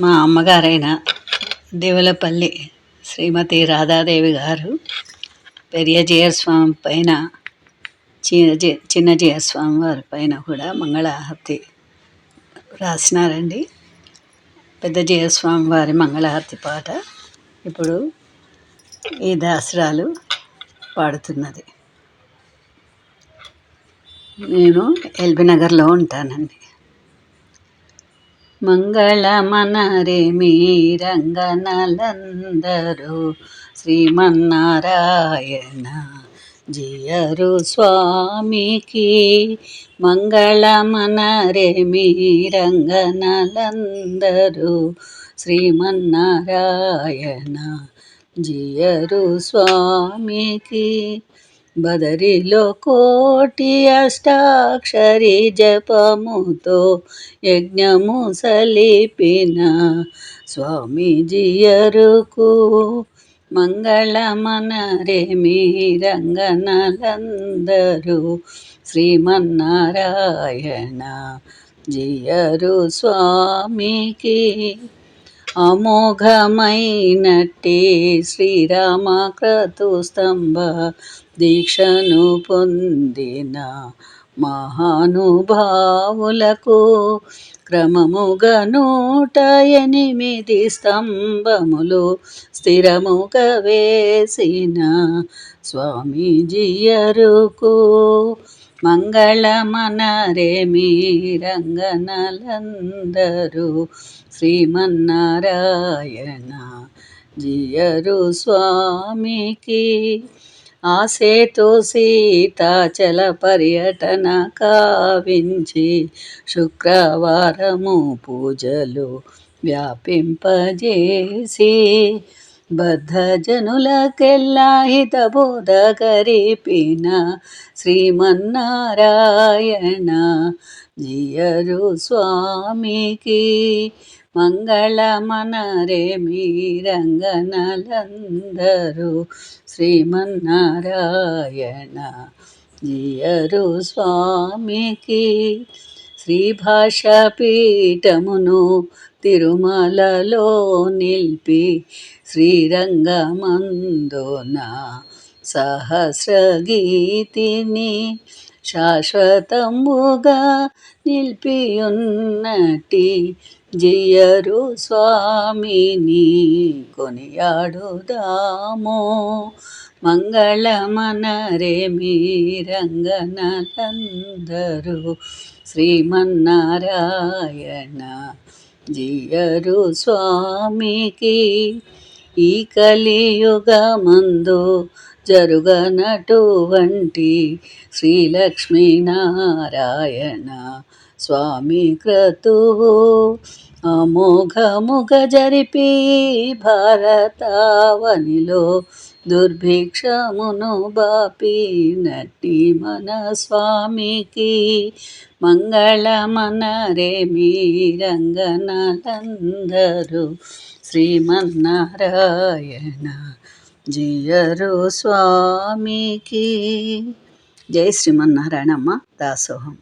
మా అమ్మగారైన దేవులపల్లి శ్రీమతి రాధాదేవి గారు పెరియ జీయస్వామి పైన చిన్న జీ చిన్న జీయస్వామి వారి పైన కూడా మంగళహారతి రాసినారండి. పెద్ద జీయస్వామి వారి మంగళహారతి పాట ఇప్పుడు ఈ దాసరాలు పాడుతున్నది. నేను ఎల్బీ నగర్లో ఉంటానండి. మంగళమనరే మీరంగనలందరూ. శ్రీమన్నారాయణ జియరు స్వామికి మంగళమనరే మీరంగనలందరూ. శ్రీమన్నారాయణ జియరు స్వామికి బదరిలో కోటి అష్టాక్షరి జపముతో యజ్ఞము సలిపిన స్వామీజియరుకు మంగళమనరే మీ రంగనలందరూ శ్రీమన్నారాయణ జియరు స్వామికి అమోఘమైనట్టి శ్రీరామ క్రతుస్తంభ దీక్షను పొందిన మహానుభావులకు క్రమముగా నూట ఎనిమిది స్తంభములు స్థిరముగా వేసిన స్వామీజీయరుకు మంగళమనరే మీరంగనలందరూ శ్రీమన్నారాయణ జియరు స్వామికి ఆసేతో సీతాచల పర్యటన కావించి శుక్రవారము పూజలు వ్యాపింపజేసి బద్ధజనులకెల్లా హితబోధ కరిపిన శ్రీమన్నారాయణ జియరు స్వామికి మంగళమనరే మీ రంగనలందరూ శ్రీమన్నారాయణ జియరు స్వామికి శ్రీభాష పీఠమును తిరుమలలో నిలిపి శ్రీరంగమందున సహస్రగీతిని శాశ్వతముగా నిలిపియున్నటి జియరు స్వామిని కొనియాడుదాము. మంగళమనరే మీ రంగనలందరూ శ్రీమన్నారాయణ జియరు స్వామికి ఈ కలియుగమందు జరుగనటువంటి శ్రీలక్ష్మీనారాయణ స్వామి క్రతువు అమోఘముగ జరిపి భారతావనిలో దుర్భిక్షమును బాపినట్టి మన స్వామికి. మంగళమనరే మీ రంగనలందరూ శ్రీమన్నారాయణ జియరు స్వామికి. జై శ్రీమన్నారాయణమ్మ దాసోహం.